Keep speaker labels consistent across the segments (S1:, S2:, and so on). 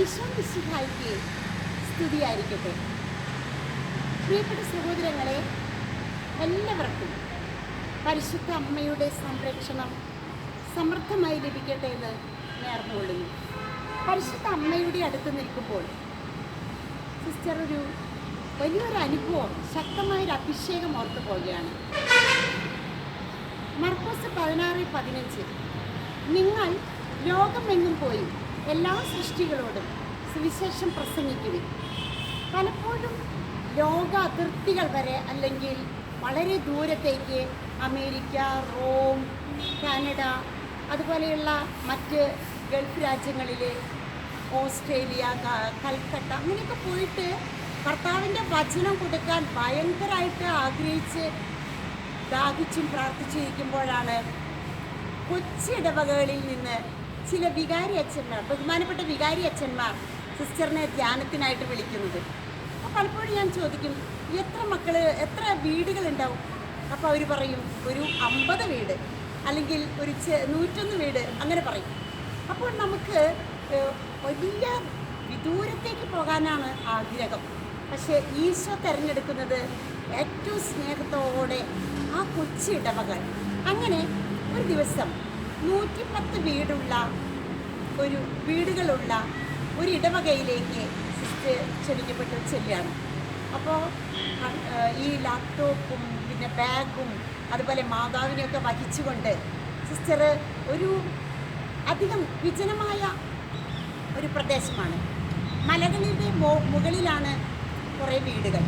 S1: ഈശോ മിശിഹായിക്ക് സ്തുതിയായിരിക്കട്ടെ. പ്രിയപ്പെട്ട സഹോദരങ്ങളെ എല്ലാവർക്കും പരിശുദ്ധ അമ്മയുടെ സംരക്ഷണം സമൃദ്ധമായി ലഭിക്കട്ടെ എന്ന് നേർന്നുകൊള്ളുന്നു പരിശുദ്ധ അമ്മയുടെ അടുത്ത് നിൽക്കുമ്പോൾ സിസ്റ്റർ ഒരു വലിയൊരു അനുഭവം ശക്തമായൊരു അഭിഷേകം ഓർത്തു പോവുകയാണ്. മർക്കോസ് പതിനാറ് പതിനഞ്ച് നിങ്ങൾ ലോകമെങ്ങും പോയി എല്ലാ സൃഷ്ടികളോടും സുവിശേഷം പ്രസംഗിക്കുക പലപ്പോഴും ലോക അതിർത്തികൾ വരെ അല്ലെങ്കിൽ വളരെ ദൂരത്തേക്ക് അമേരിക്ക റോം കാനഡ അതുപോലെയുള്ള മറ്റ് ഗൾഫ് രാജ്യങ്ങളിൽ ഓസ്ട്രേലിയ കൽക്കട്ട അങ്ങനെയൊക്കെ പോയിട്ട് കർത്താവിന്റെ വചനം കൊടുക്കാൻ ഭയങ്കരമായിട്ട് ആഗ്രഹിച്ച് ദാഹിച്ചും പ്രാർത്ഥിച്ചിരിക്കുമ്പോഴാണ് കൊച്ചിടവകകളിൽ നിന്ന് ചില വികാരി അച്ഛന്മാർ ബഹുമാനപ്പെട്ട വികാരി അച്ഛന്മാർ സിസ്റ്ററിനെ ധ്യാനത്തിനായിട്ട് വിളിക്കുന്നത്. അപ്പോൾ പലപ്പോഴും ഞാൻ ചോദിക്കും എത്ര മക്കൾ എത്ര വീടുകളുണ്ടാവും? അപ്പോൾ അവർ പറയും ഒരു അമ്പത് വീട് അല്ലെങ്കിൽ ഒരു നൂറ്റൊന്ന് വീട് അങ്ങനെ പറയും. അപ്പോൾ നമുക്ക് വലിയ വിദൂരത്തേക്ക് പോകാനാണ് ആഗ്രഹം. പക്ഷേ ഈശോ തിരഞ്ഞെടുക്കുന്നത് ഏറ്റവും സ്നേഹത്തോടെ ആ കൊച്ചിടവകൾ. അങ്ങനെ ഒരു ദിവസം നൂറ്റിപ്പത്ത് വീടുള്ള ഒരു വീടുകളുള്ള ഒരു ഇടവകയിലേക്ക് സിസ്റ്റർ ക്ഷണിക്കപ്പെട്ട് ചെല്ലുകയാണ് അപ്പോൾ ഈ ലാപ്ടോപ്പും പിന്നെ ബാഗും അതുപോലെ മാതാവിനെയൊക്കെ വഹിച്ചുകൊണ്ട് സിസ്റ്റർ ഒരു അധികം വിജനമായ ഒരു പ്രദേശമാണ്. മലകളുടെ മുകളിലാണ് കുറേ വീടുകൾ.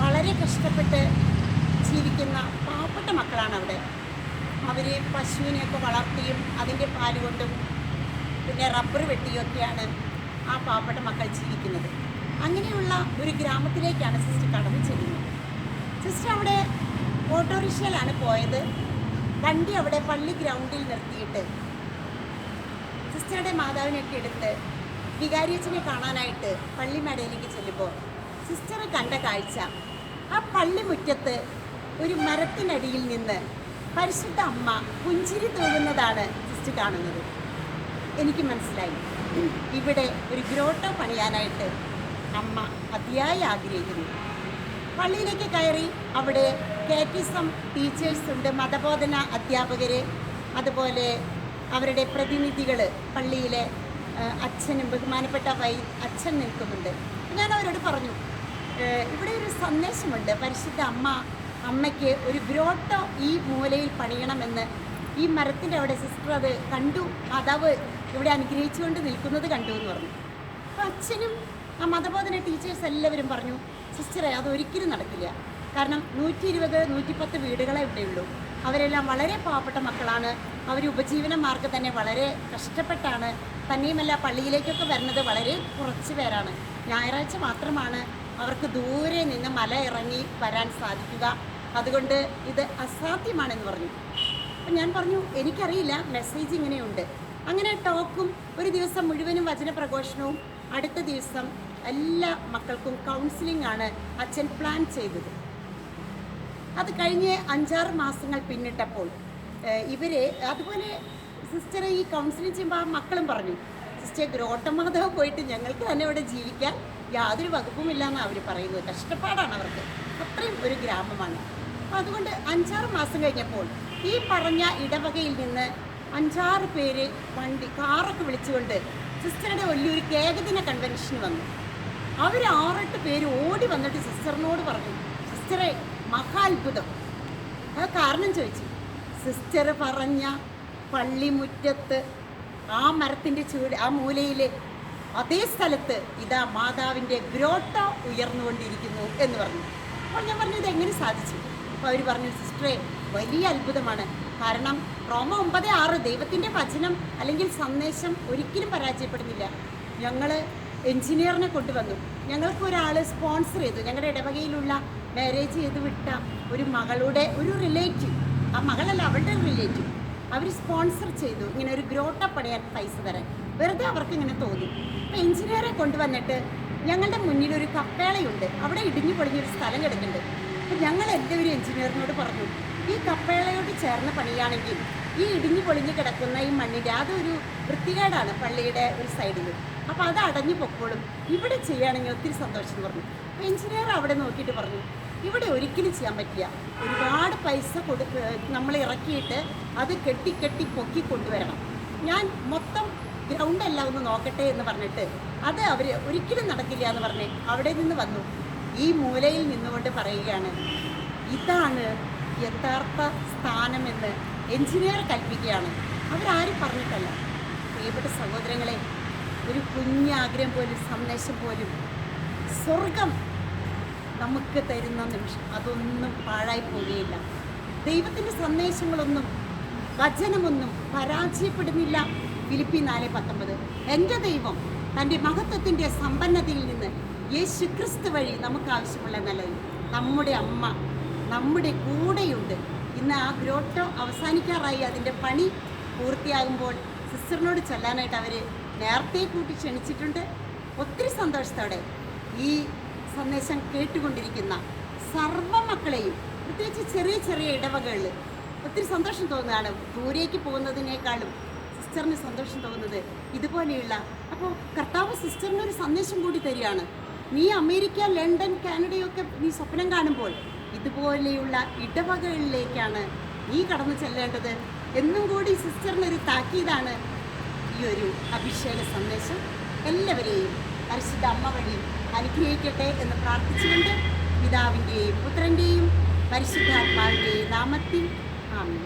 S1: വളരെ കഷ്ടപ്പെട്ട് ജീവിക്കുന്ന പാവപ്പെട്ട മക്കളാണ് അവിടെ അവർ പശുവിനെയൊക്കെ വളർത്തിയും അതിന്റെ പാൽ കൊണ്ടും പിന്നെ റബ്ബർ വെട്ടിയൊക്കെയാണ് ആ പാവപ്പെട്ട മക്കൾ ജീവിക്കുന്നത്. അങ്ങനെയുള്ള ഒരു ഗ്രാമത്തിലേക്കാണ് സിസ്റ്റർ കടന്നു ചെല്ലുന്നത്. സിസ്റ്റർ അവിടെ ഓട്ടോറിക്ഷയിലാണ് പോയത്. വണ്ടി അവിടെ പള്ളി ഗ്രൗണ്ടിൽ നിർത്തിയിട്ട് സിസ്റ്ററുടെ മാതാവിനെയൊക്കെ എടുത്ത് വികാരിയച്ചനെ കാണാനായിട്ട് പള്ളിമേടയിലേക്ക് ചെല്ലുമ്പോൾ സിസ്റ്റർ കണ്ട കാഴ്ച. ആ പള്ളിമുറ്റത്ത് ഒരു മരത്തിനടിയിൽ നിന്ന് പരിശുദ്ധ അമ്മ പുഞ്ചിരി തൂകുന്നതാണ് ജസ്റ്റ് കാണുന്നത്. എനിക്ക് മനസ്സിലായി. ഇവിടെ ഒരു ഗ്രോട്ടോ പണിയാനായിട്ട് അമ്മ അതിയായി ആഗ്രഹിക്കുന്നു. പള്ളിയിലേക്ക് കയറി അവിടെ കാറ്റിസം ടീച്ചേഴ്സ് ഉണ്ട് മതബോധന അധ്യാപകർ അതുപോലെ അവരുടെ പ്രതിനിധികൾ പള്ളിയിലെ അച്ഛനും ബഹുമാനപ്പെട്ട വൈ അച്ഛൻ നിൽക്കുന്നുണ്ട്. ഞാൻ അവരോട് പറഞ്ഞു ഇവിടെ ഒരു സന്ദേശമുണ്ട് പരിശുദ്ധ അമ്മ അമ്മയ്ക്ക് ഒരു ഗ്രോട്ടോ ഈ മൂലയിൽ പണിയണമെന്ന് ഈ മരത്തിന്റെ അവിടെ സിസ്റ്റർ അത് കണ്ടു. മാതാവ് ഇവിടെ അനുഗ്രഹിച്ചുകൊണ്ട് നിൽക്കുന്നത് കണ്ടു എന്ന് പറഞ്ഞു. അപ്പോൾ അച്ഛനും ആ മതബോധന ടീച്ചേഴ്സ് എല്ലാവരും പറഞ്ഞു സിസ്റ്ററെ അത് ഒരിക്കലും നടക്കില്ല. കാരണം നൂറ്റി ഇരുപത് നൂറ്റിപ്പത്ത് വീടുകളെ ഇവിടെയുള്ളൂ അവരെല്ലാം വളരെ പാവപ്പെട്ട മക്കളാണ്. അവർ ഉപജീവന മാർഗം തന്നെ വളരെ കഷ്ടപ്പെട്ടാണ്. തന്നെയുമല്ല പള്ളിയിലേക്കൊക്കെ വരുന്നത് വളരെ കുറച്ച് പേരാണ്. ഞായറാഴ്ച മാത്രമാണ് അവർക്ക് ദൂരെ നിന്ന് മല ഇറങ്ങി വരാൻ സാധിക്കുക. അതുകൊണ്ട് ഇത് അസാധ്യമാണെന്ന് പറഞ്ഞു. അപ്പം ഞാൻ പറഞ്ഞു എനിക്കറിയില്ല മെസ്സേജ് ഇങ്ങനെയുണ്ട്. അങ്ങനെ ടോക്കും ഒരു ദിവസം മുഴുവനും വചന പ്രഘോഷണവും അടുത്ത ദിവസം എല്ലാ മക്കൾക്കും കൗൺസിലിംഗ് ആണ് അച്ഛൻ പ്ലാൻ ചെയ്തത്. അത് കഴിഞ്ഞ് അഞ്ചാറ് മാസങ്ങൾ പിന്നിട്ടപ്പോൾ ഇവരെ അതുപോലെ സിസ്റ്ററെ ഈ കൗൺസിലിംഗ് ചെയ്യുമ്പോൾ ആ മക്കളും പറഞ്ഞു സിസ്റ്റർ ഗ്രോട്ടമാധവ് പോയിട്ട് ഞങ്ങൾക്ക് തന്നെ ഇവിടെ ജീവിക്കാൻ യാതൊരു വകുപ്പുമില്ല എന്നാണ് അവർ പറയുന്നത്. കഷ്ടപ്പാടാണ് അവർക്ക്. അത്രയും ഒരു ഗ്രാമമാണ്. അതുകൊണ്ട് അഞ്ചാറ് മാസം കഴിഞ്ഞപ്പോൾ ഈ പറഞ്ഞ ഇടവകയിൽ നിന്ന് അഞ്ചാറ് പേര് വണ്ടി കാറൊക്കെ വിളിച്ചുകൊണ്ട് സിസ്റ്ററുടെ വലിയൊരു ഏകദിന കൺവെൻഷന് വന്നു. അവർ ആറെട്ട് പേര് ഓടി വന്നിട്ട് സിസ്റ്ററിനോട് പറഞ്ഞു സിസ്റ്ററെ മഹാത്ഭുതം. അത് കാരണം ചോദിച്ചു. സിസ്റ്റർ പറഞ്ഞ പള്ളിമുറ്റത്ത് ആ മരത്തിന്റെ ചൂട് ആ മൂലയിൽ അതേ സ്ഥലത്ത് ഇതാ മാതാവിന്റെ ഗ്രോട്ട ഉയർന്നുകൊണ്ടിരിക്കുന്നു എന്ന് പറഞ്ഞു. അപ്പോൾ ഞാൻ പറഞ്ഞു ഇത് എങ്ങനെ സാധിച്ചു? അപ്പോൾ അവർ പറഞ്ഞു സിസ്റ്ററെ വലിയ അത്ഭുതമാണ്. കാരണം റോമ ഒമ്പത് ആറ് ദൈവത്തിന്റെ വചനം അല്ലെങ്കിൽ സന്ദേശം ഒരിക്കലും പരാജയപ്പെടുന്നില്ല. ഞങ്ങൾ എഞ്ചിനീയറിനെ കൊണ്ടുവന്നു. ഞങ്ങൾക്ക് ഒരാൾ സ്പോൺസർ ചെയ്തു. ഞങ്ങളുടെ ഇടവകയിലുള്ള മാരേജ് ചെയ്ത് വിട്ട ഒരു മകളുടെ ഒരു റിലേറ്റീവ് ആ മകളല്ല അവളുടെ റിലേറ്റീവ് അവർ സ്പോൺസർ ചെയ്തു. ഇങ്ങനെ ഒരു ഗ്രോട്ട പണിയാൻ പൈസ തരാൻ. വെറുതെ അവർക്ക് ഇങ്ങനെ തോന്നി. അപ്പോൾ എഞ്ചിനീയറെ കൊണ്ടുവന്നിട്ട് ഞങ്ങളുടെ മുന്നിൽ ഒരു കപ്പേളയുണ്ട്. അവിടെ ഇടിഞ്ഞു പൊളിഞ്ഞൊരു സ്ഥലം കിടക്കുന്നുണ്ട്. അപ്പോൾ ഞങ്ങൾ ഒരു എഞ്ചിനീയറിനോട് പറഞ്ഞു ഈ കപ്പേളയോട് ചേർന്ന് പണിയാണെങ്കിൽ ഈ ഇടിഞ്ഞു പൊളിഞ്ഞു കിടക്കുന്ന ഈ മണ്ണിന്റെ അതൊരു വൃത്തികേടാണ് പള്ളിയുടെ ഒരു സൈഡിൽ അപ്പോൾ അത് അടഞ്ഞു പൊക്കോളും. ഇവിടെ ചെയ്യുകയാണെങ്കിൽ ഒത്തിരി സന്തോഷം പറഞ്ഞു. അപ്പോൾ എഞ്ചിനീയർ അവിടെ നോക്കിയിട്ട് പറഞ്ഞു ഇവിടെ ഒരിക്കലും ചെയ്യാൻ പറ്റില്ല. ഒരുപാട് പൈസ കൊടുത്ത് നമ്മൾ ഇറക്കിയിട്ട് അത് കെട്ടി കെട്ടി പൊക്കി കൊണ്ടുവരണം. ഞാൻ മൊത്തം ഗ്രൗണ്ട് ഒന്ന് നോക്കട്ടെ എന്ന് പറഞ്ഞിട്ട് അത് അവർ ഒരിക്കലും നടക്കില്ല എന്ന് പറഞ്ഞ് അവിടെ നിന്ന് വന്നു. ഈ മൂലയിൽ നിന്നുകൊണ്ട് പറയുകയാണ് ഇതാണ് യഥാർത്ഥ സ്ഥാനമെന്ന് എഞ്ചിനീയർ കൽപ്പിക്കുകയാണ്. അവരാരും പറഞ്ഞിട്ടല്ല. പ്രിയപ്പെട്ട സഹോദരങ്ങളെ ഒരു കുഞ്ഞാഗ്രഹം പോലും സന്ദേശം പോലും സ്വർഗം നമുക്ക് തരുന്ന നിമിഷം അതൊന്നും പാഴായി പോവുകയില്ല. ദൈവത്തിന്റെ സന്ദേശങ്ങളൊന്നും വചനമൊന്നും പരാജയപ്പെടുന്നില്ല. ഫിലിപ്പി നാല് പത്തൊമ്പത്. എന്റെ ദൈവം തന്റെ മഹത്വത്തിന്റെ സമ്പന്നതയിൽ നിന്ന് യേശു ക്രിസ്തു വഴി നമുക്ക് ആവശ്യമുള്ള നല്ലത് നമ്മുടെ അമ്മ നമ്മുടെ കൂടെയുണ്ട്. ഇന്ന് ആ ഗ്രോട്ടോ അവസാനിക്കാറായി. അതിന്റെ പണി പൂർത്തിയാകുമ്പോൾ സിസ്റ്ററിനോട് ചെല്ലാനായിട്ട് അവർ നേരത്തെ കൂട്ടി ക്ഷണിച്ചിട്ടുണ്ട്. ഒത്തിരി സന്തോഷത്തോടെ ഈ സന്ദേശം കേട്ടുകൊണ്ടിരിക്കുന്ന സർവ മക്കളെയും പ്രത്യേകിച്ച് ചെറിയ ചെറിയ ഇടവകളിൽ ഒത്തിരി സന്തോഷം തോന്നുകയാണ്. ദൂരേക്ക് പോകുന്നതിനേക്കാളും സിസ്റ്ററിന് സന്തോഷം തോന്നുന്നത് ഇതുപോലെയുള്ള. അപ്പോൾ കർത്താവ് സിസ്റ്ററിനൊരു സന്ദേശം കൂടി തരികയാണ്. നീ അമേരിക്ക ലണ്ടൻ കാനഡയൊക്കെ നീ സ്വപ്നം കാണുമ്പോൾ ഇതുപോലെയുള്ള ഇടവകളിലേക്കാണ് നീ കടന്നു ചെല്ലേണ്ടത്. എന്നും കൂടി സിസ്റ്ററിനൊരു താക്കീതാണ് ഈ ഒരു അഭിഷേക സന്ദേശം. എല്ലാവരെയും പരിശുദ്ധ അമ്മ വഴി അനുഗ്രഹിക്കട്ടെ എന്ന് പ്രാർത്ഥിച്ചുകൊണ്ട് പിതാവിന്റെയും പുത്രന്റെയും പരിശുദ്ധാത്മാവിന്റെയും നാമത്തിൽ ആമീൻ.